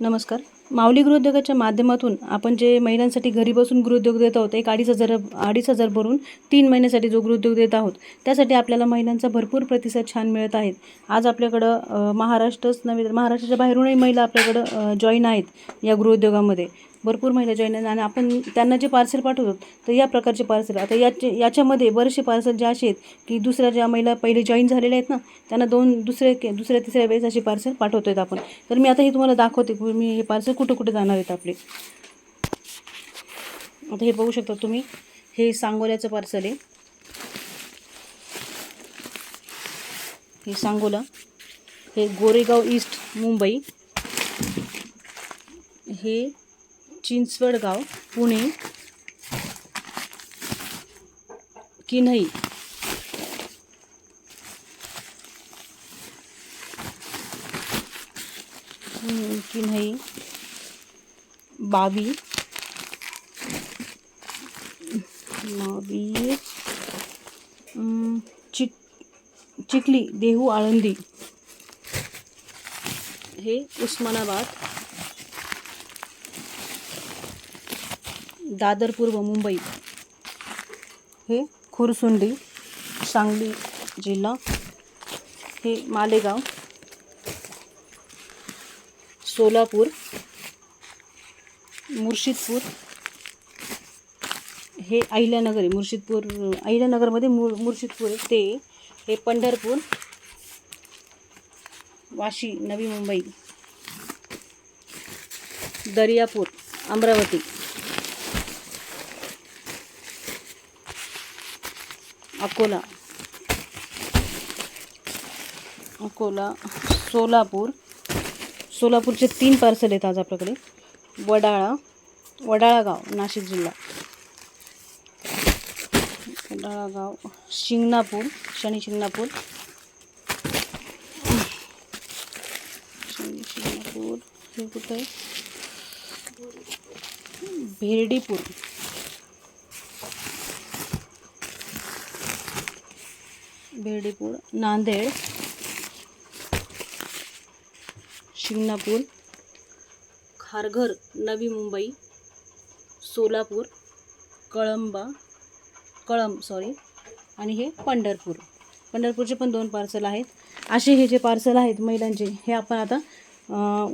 नमस्कार. माऊली गृहोद्योगाच्या माध्यमातून आपण जे महिलांसाठी घरी बसून गृहोद्योग देत आहोत एक अडीच हजार अडीच हजार भरून तीन महिन्यासाठी जो गृहोद्योग देत आहोत त्यासाठी आपल्याला महिलांचा भरपूर प्रतिसाद छान मिळत आहेत. आज आपल्याकडं महाराष्ट्रच नव्हे तर महाराष्ट्राच्या बाहेरूनही महिला आपल्याकडं जॉईन आहेत या गृहोद्योगामध्ये. भरपूर महिला जॉईन आहेत आणि आपण त्यांना जे पार्सल पाठवतो तर या प्रकारचे पार्सल आता याचे याच्यामध्ये बरेचसे पार्सल जे असे आहेत की दुसऱ्या ज्या महिला पहिले जॉईन झालेल्या आहेत ना त्यांना दोन दुसरे दुसऱ्या तिसऱ्या वेळेस असे पार्सल पाठवतो आहेत आपण. तर मी आता हे तुम्हाला दाखवते की मी हे पार्सल कुठं कुठे जाणार आहेत आपले. आता हे बघू शकता तुम्ही हे सांगोल्याचं पार्सल आहे. हे सांगोला हे गोरेगाव ईस्ट मुंबई. हे चिंचवड गाव पुणे किन्हई हम्म, किन्हई बावी. बावी अं, चिक चिखली देहू आळंदी. हे उस्मानाबाद. दादर पूर्व मुंबई. हे खुरसुंडी सांगली जिल्हा हे मालेगाव सोलापूर मुर्शिदपूर हे अहिल्यानगर आहे. मुर्शिदपूर अहिल्यानगरमध्ये मुर मुर्शिदपूर आहे. ते हे पंढरपूर वाशी नवी मुंबई. दर्यापूर अमरावती. अकोला. अकोला सोलापूर. सोलापूरचे तीन पार्सल आहेत आज आपल्याकडे. वडाळा वडाळा गाव नाशिक जिल्हा. वडाळा गाव शिंगणापूर शनी शिंगणापूर. शनी शिंगणापूर हे कुठं आहे? भेर्डीपूर. भेर्डीपूर नांदेड शिंगणापूर खारघर नवी मुंबई सोलापूर कळंबा कळंब सॉरी आणि हे पंढरपूर. पंढरपूरचे पण दोन पार्सल आहेत. असे हे जे पार्सल आहेत महिलांचे हे आपण आता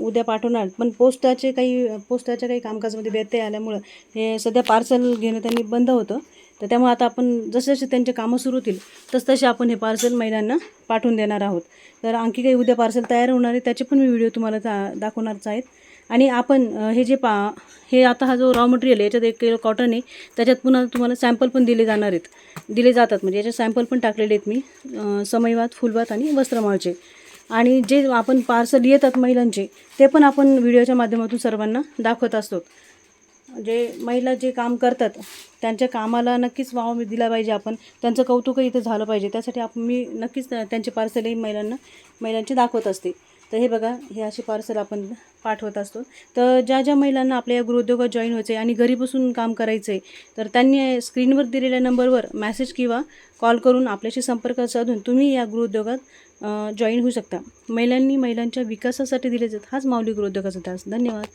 उद्या पाठवणार. पण पोस्टाचे काही पोस्टाच्या काही कामकाजामध्ये व्यत्यय आल्यामुळं हे सध्या पार्सल घेणं त्यांनी बंद होतं. तर त्यामुळे आता आपण जसे जसे त्यांचे कामं सुरू होतील तसतसे आपण हे पार्सल महिलांना पाठवून देणार आहोत. तर आणखी काही उद्या पार्सल तयार होणार आहे त्याचे पण मी व्हिडिओ तुम्हाला दा दाखवणारच आहेत. आणि आपण हे जे पा हे आता हा जो रॉ मटेरियल आहे याच्यात एक किलो कॉटन आहे त्याच्यात पुन्हा तुम्हाला सॅम्पल पण दिले जाणार आहेत. दिले जातात म्हणजे याचे सॅम्पल पण टाकलेले आहेत मी समयवात फुलवात आणि वस्त्रमाळचे. आणि जे आपण पार्सल येतात महिलांचे ते पण आपण व्हिडिओच्या माध्यमातून सर्वांना दाखवत असतो. जे महिला जे काम करतात त्यांच्या कामाला नक्कीच वाव दिला पाहिजे आपण. त्यांचं कौतुकही इथं झालं पाहिजे. त्यासाठी आपण मी नक्कीच त्यांचे पार्सलही महिलांना महिलांचे दाखवत असते. तर हे बघा हे असे पार्सल आपण पाठवत असतो. तर ज्या ज्या महिलांना आपल्या या गृहउद्योगात जॉईन व्हायचं आहे आणि घरी बसून काम करायचं आहे तर त्यांनी स्क्रीनवर दिलेल्या नंबरवर मॅसेज किंवा कॉल करून आपल्याशी संपर्क साधून तुम्ही या गृहउद्योगात जॉईन होऊ शकता. महिलांनी महिलांच्या विकासासाठी दिले जात हाच माऊली गृहउद्योगाचा ध्यास धन्यवाद.